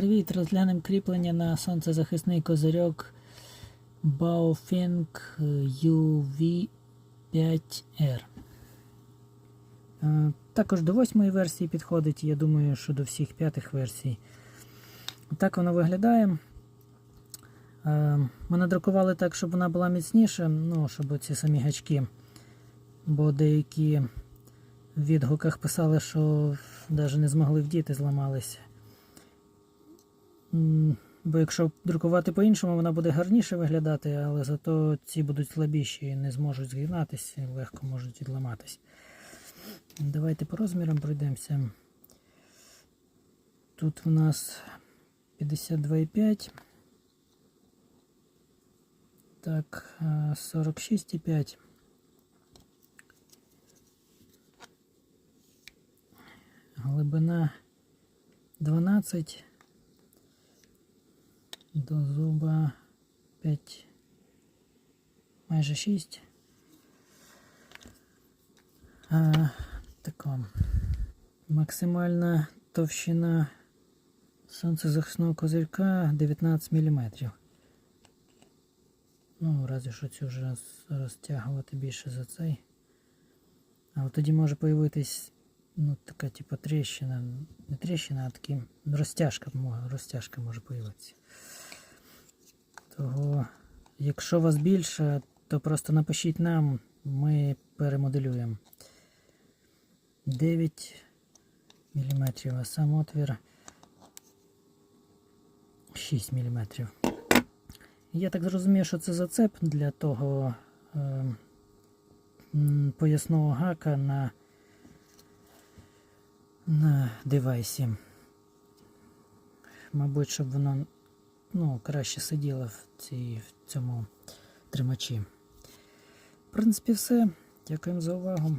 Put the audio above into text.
Привіт, розглянемо кріплення на сонцезахисний козирьок Baofeng UV5R. Е, Також до восьмої версії підходить, я думаю, що до всіх п'ятих версій. Так воно виглядає. Е, Ми надрукували так, щоб вона була міцніша, ну, щоб ці самі гачки. Бо деякі в відгуках писали, що навіть не змогли вдіти, зламалися. Бо якщо друкувати по-іншому, вона буде гарніше виглядати, але зато ці будуть слабіші і не зможуть згинатися, легко можуть відламатись. Давайте по розмірам пройдемося. Тут у нас 52,5. Так, е, 46,5. Глибина 12 до зуба 5, майже 6. А, така. Максимальна товщина сонцезахисного козирька 19 мм. Ну, разве що цю вже розтягувати більше за цей. Але тоді може появитись ну, така типу тріщина. Не тріщина, а такі розтяжка, розтяжка може появитися. Того, якщо вас більше, то просто напишіть нам, ми перемоделюємо. 9 мм, а сам отвір 6 мм. Я так зрозумів, що це зацеп для того е, поясного гака на, на девайсі. Мабуть, щоб воно ну, краще сиділа в, цій, в цьому тримачі. В принципі, все. Дякуємо за увагу.